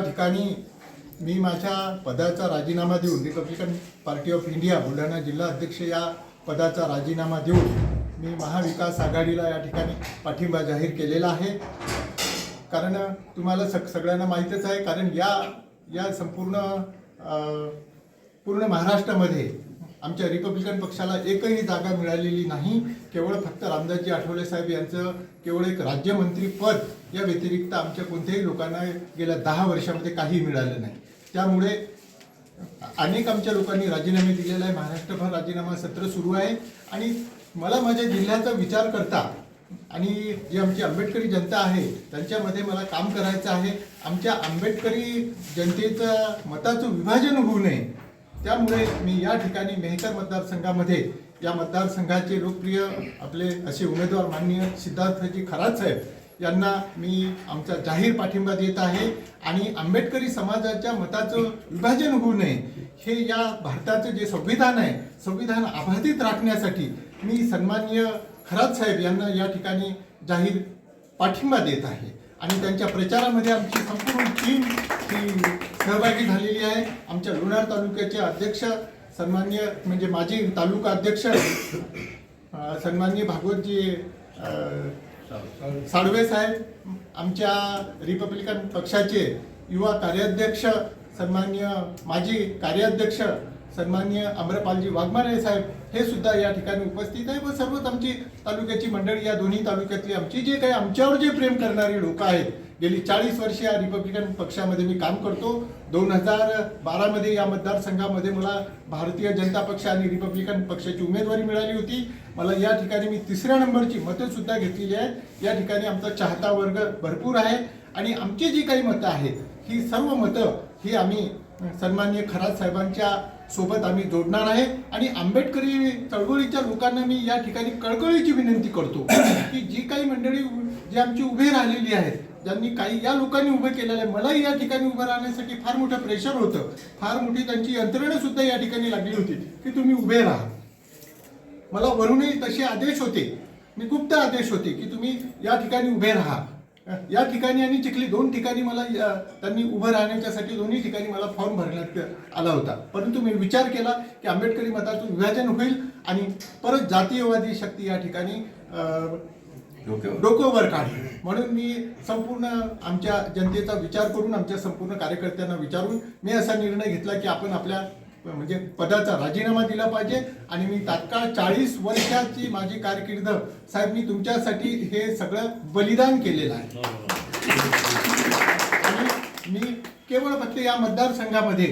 ठिकाणी मी माझ्या पदाचा राजीनामा देऊन Republican Party of India Buldhana जिल्हा अध्यक्ष या पदाचा राजीनामा देऊन मी महाविकास आघाडीला या ठिकाणी पाठिंबा जाहीर केलेला आहे. कारण तुम्हाला सग सगळ्यांना माहीतच आहे कारण या या संपूर्ण पूर्ण महाराष्ट्रामध्ये आमच्या रिपब्लिकन पक्षाला एकही जागा मिळालेली नाही. केवळ फक्त रामदासजी आठवले साहेब यांचं केवळ एक राज्यमंत्री पद या व्यतिरिक्त आमच्या कोणत्याही लोकांना गेल्या दहा वर्षामध्ये काही मिळालं नाही. त्यामुळे अनेक आमच्या लोकांनी राजीनामे दिलेला आहे महाराष्ट्रभर राजीनामा सत्र सुरू आहे. आणि मला माझ्या जिल्ह्याचा विचार करता आणि जी आमची आंबेडकरी जनता आहे त्यांच्यामध्ये मला काम करायचं आहे. आमच्या आंबेडकरी जनतेचं मताचं विभाजन होऊ नये. त्यामुळे मी या ठिकाणी मेहकर मतदारसंघामध्ये या मतदारसंघाचे लोकप्रिय आपले असे उमेदवार माननीय सिद्धार्थजी खरात साहेब यांना मी आमचा जाहीर पाठिंबा देत आहे आणि आंबेडकरी समाजाच्या मताचं विभाजन होऊ नये हे या भारताचं जे संविधान आहे संविधान अबाधित राखण्यासाठी मी सन्माननीय खरात साहेब यांना या ठिकाणी जाहीर पाठिंबा देत आहे. आणि त्यांच्या प्रचारामध्ये आमची संपूर्ण टीम ही सहभागी झालेली आहे. आमच्या लोणार तालुक्याचे अध्यक्ष सन्मान्य म्हणजे माजी तालुका अध्यक्ष सन्मान्य भागवतजी साळवे साहेब आमच्या रिपब्लिकन पक्षाचे युवा कार्याध्यक्ष सन्मान्य माजी कार्याध्यक्ष सन्मान्य अमरपालजी वाघमारे साहेब हे सुद्धा या ठिकाणी उपस्थित आहे व सर्वच आमची तालुक्याची मंडळी या दोन्ही तालुक्यातली आमची जे काही आमच्यावर जे प्रेम करणारी लोक आहेत गेली चाळीस वर्ष या रिपब्लिकन पक्षामध्ये मी काम करतो. दोन हजार बारामध्ये या मतदारसंघामध्ये मला भारतीय जनता पक्ष आणि रिपब्लिकन पक्षाची उमेदवारी मिळाली होती. मला या ठिकाणी मी तिसऱ्या नंबरची मतंसुद्धा घेतलेली आहेत. या ठिकाणी आमचा चाहता वर्ग भरपूर आहे आणि आमची जी काही मतं आहेत ही सर्व मतं ही आम्ही सन्मान्य खरात साहेबांच्या सोबत आम्ही जोडणार आहे. आणि आंबेडकरी चळवळीच्या लोकांना मी या ठिकाणी कळकळीची विनंती करतो की जी काही मंडळी जी आमची उभे राहिलेली आहेत ज्यांनी काही या लोकांनी उभे केलेलं आहे मलाही या ठिकाणी उभं राहण्यासाठी फार मोठं प्रेशर होतं. फार मोठी त्यांची यंत्रणा सुद्धा या ठिकाणी लागली होती की तुम्ही उभे राहा. मला वरूनही तसे आदेश होते. मी गुप्त आदेश होते की तुम्ही या ठिकाणी उभे राहा. या ठिकाणी आणि चिखली दोन ठिकाणी मला त्यांनी उभं राहण्याच्यासाठी दोन्ही ठिकाणी मला फॉर्म भरण्यात आला होता. परंतु मी विचार केला की आंबेडकरी मतातून विभाजन होईल आणि परत जातीयवादी शक्ती या ठिकाणी अं, डोकं वर काढली. म्हणून मी संपूर्ण आमच्या जनतेचा विचार करून आमच्या संपूर्ण कार्यकर्त्यांना विचारून मी असा निर्णय घेतला की आपण आपल्या म्हणजे पदाचा राजीनामा दिला पाहिजे आणि मी तात्काळ चाळीस वर्षाची माझी कारकीर्द साहेब मी तुमच्यासाठी हे सगळं बलिदान केलेलं आहे. आणि मी केवळ फक्त या मतदारसंघामध्ये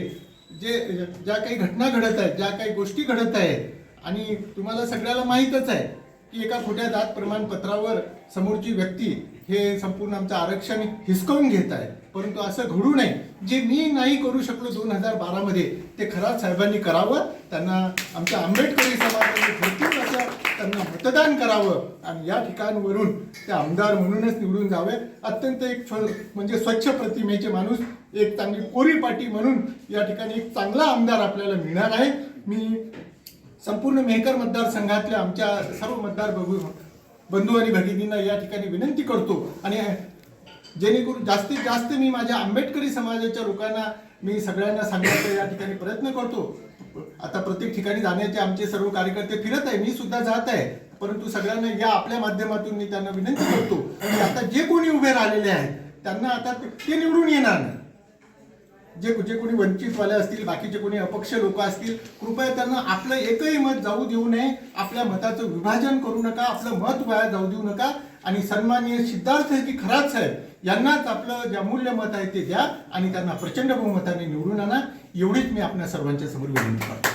जे ज्या काही घटना घडत आहेत ज्या काही गोष्टी घडत आहेत आणि तुम्हाला सगळ्याला माहीतच आहे की एका खोट्या जात प्रमाणपत्रावर समोरची व्यक्ती हे संपूर्ण आमचं आरक्षण हिसकावून घेत आहे परंतु असं घडू नये. जे मी नाही करू शकलो दोन हजार बारामध्ये ते खरा साहेबांनी करावं. त्यांना आमच्या आंबेडकरी समाजाने भरपूर असं त्यांना मतदान करावं. आणि या ठिकाणवरून ते आमदार म्हणूनच निवडून जावे. अत्यंत एक फळ म्हणजे स्वच्छ प्रतिमेचे माणूस एक चांगली कोरी पाटी म्हणून या ठिकाणी एक चांगला आमदार आपल्याला मिळणार आहे. मी संपूर्ण मेहकर मतदारसंघातल्या आमच्या सर्व मतदार बघू बंधू आणि भगिनींना या ठिकाणी विनंती करतो. आणि जेणेकरून जास्तीत जास्त मी माझ्या आंबेडकरी समाजाच्या लोकांना मी सगळ्यांना सांगण्याचा या ठिकाणी प्रयत्न करतो. आता प्रत्येक ठिकाणी जाण्याचे आमचे सर्व कार्यकर्ते फिरत आहे मी सुद्धा जात आहे. परंतु सगळ्यांना या आपल्या माध्यमातून मी त्यांना विनंती करतो की आता जे कोणी उभे राहिलेले आहेत त्यांना आता ते निवडून येणार नाही. जे जे कोणी वंचितवाले असतील बाकीचे कोणी अपक्ष लोक असतील कृपया त्यांना आपलं एकही मत जाऊ देऊ नये. आपल्या मताचं विभाजन करू नका आपलं मत वाया जाऊ देऊ नका. आणि सन्माननीय सिद्धार्थजी खरात साहेब यांनाच आपलं जे अमूल्य मत आहे ते द्या आणि त्यांना प्रचंड बहुमताने निवडून आणा. एवढीच मी आपल्या सर्वांच्या समोर विनंती करतो.